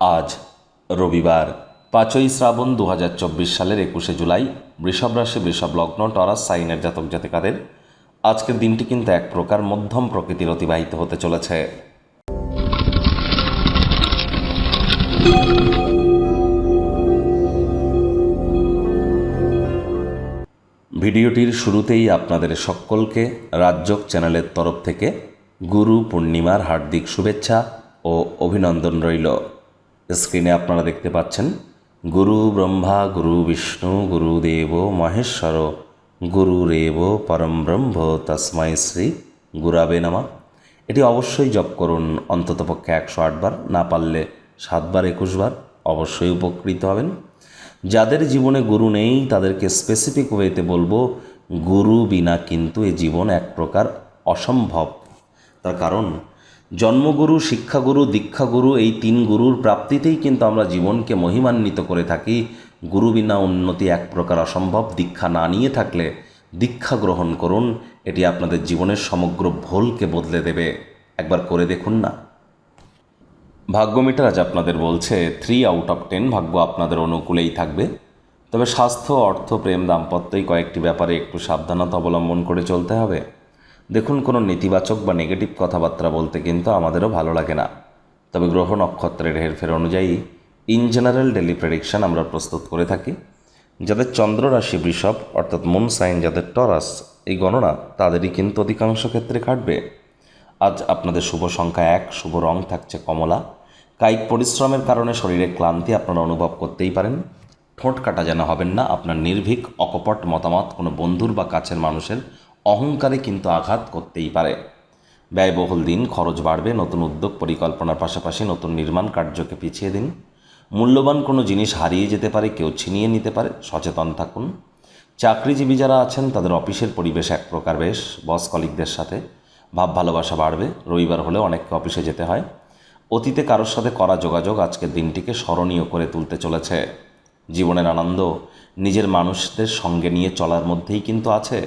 আজ, রবিবার, পাঁচই শ্রাবণ দু হাজার চব্বিশ সালের একুশে জুলাই, বৃষভ রাশি, বৃষভ লগ্ন, টরাস, সাইনের জাতক জাতিকাদের আজকের দিনটি কিন্তু এক প্রকার মধ্যম প্রকৃতির অতিবাহিত হতে চলেছে। ভিডিওটির শুরুতেই আপনাদের সকলকে রাজ্যক চ্যানেলের তরফ থেকে গুরু পূর্ণিমার হার্দিক শুভেচ্ছা ও অভিনন্দন রইল। স্ক্রিনে আপনারা দেখতে পাচ্ছেন, গুরু ব্রহ্মা, গুরু বিষ্ণু গুরুদেব মহেশ্বর গুরুরেব পরম ব্রহ্ম তস্মাই শ্রী গুরাবে নামা। এটি অবশ্যই জপ করুন অন্ততপক্ষে একশো আটবার না পারলে সাতবার একুশবার অবশ্যই উপকৃত হবেন। যাদের জীবনে গুরু নেই, তাদেরকে স্পেসিফিক ওয়েতে বলব, গুরু বিনা কিন্তু এ জীবন এক প্রকার অসম্ভব। তার কারণ জন্মগুরু, শিক্ষাগুরু, দীক্ষাগুরু এই তিন গুরুর প্রাপ্তিতেই কিন্তু আমরা জীবনকে মহিমান্বিত করে থাকি। গুরু বিনা উন্নতি এক প্রকার অসম্ভব। দীক্ষা না নিয়ে থাকলে দীক্ষা গ্রহণ করুন। এটি আপনাদের জীবনের সমগ্র ভোলকে বদলে দেবে। একবার করে দেখুন না। ভাগ্য মিটার আজ আপনাদের বলছে, থ্রি আউট অফ টেন ভাগ্য আপনাদের অনুকূলেই থাকবে। তবে স্বাস্থ্য, অর্থ, প্রেম, দাম্পত্যই কয়েকটি ব্যাপারে একটু সাবধানতা অবলম্বন করে চলতে হবে। দেখুন, কোনো নেতিবাচক বা নেগেটিভ কথাবার্তা বলতে কিন্তু আমাদেরও ভালো লাগে না। তবে গ্রহ নক্ষত্রের হেরফের অনুযায়ী ইন জেনারেল ডেলি প্রেডিকশন আমরা প্রস্তুত করে থাকি। যাদের চন্দ্র রাশি বৃষভ, অর্থাৎ মুন সাইন যাদের টরাস এই গণনা তাদেরই কিন্তু অধিকাংশ ক্ষেত্রে কাটবে আজ আপনাদের শুভ সংখ্যা এক, শুভ রং থাকছে কমলা। কায়িক পরিশ্রমের কারণে শরীরে ক্লান্তি আপনারা অনুভব করতেই পারেন। ঠোঁট কাটা যেন হবেন না, আপনার নির্ভীক, অকপট মতামত কোনো বন্ধুর বা কাছের মানুষের অহংকারে কিন্তু আঘাত করতেই পারে। ব্যয়বহুল দিন, খরচ বাড়বে, নতুন উদ্যোগ পরিকল্পনার পাশাপাশি নতুন নির্মাণ কার্যকে পিছিয়ে দিন। মূল্যবান কোনো জিনিস হারিয়ে যেতে পারে, কেউ ছিনিয়ে নিতে পারে, সচেতন থাকুন। চাকরিজীবী যারা আছেন, তাদের অফিসের পরিবেশ এক প্রকার বেশ। বস কলিকদের সাথে ভাব ভালোবাসা বাড়বে, রবিবার হলে অনেককে অফিসে যেতে হয়। অতীতে কারোর সাথে করা যোগাযোগ আজকের দিনটিকে স্মরণীয় করে তুলতে চলেছে। জীবনের আনন্দ নিজের মানুষদের সঙ্গে নিয়ে চলার মধ্যেই কিন্তু আছে।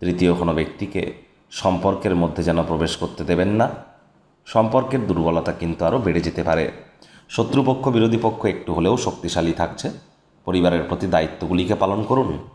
তৃতীয় কোনো ব্যক্তিকে সম্পর্কের মধ্যে যেন প্রবেশ করতে দেবেন না। সম্পর্কের দুর্বলতা কিন্তু আরও বেড়ে যেতে পারে। শত্রুপক্ষ, বিরোধী পক্ষ একটু হলেও শক্তিশালী থাকছে। পরিবারের প্রতি দায়িত্বগুলিকে পালন করুন।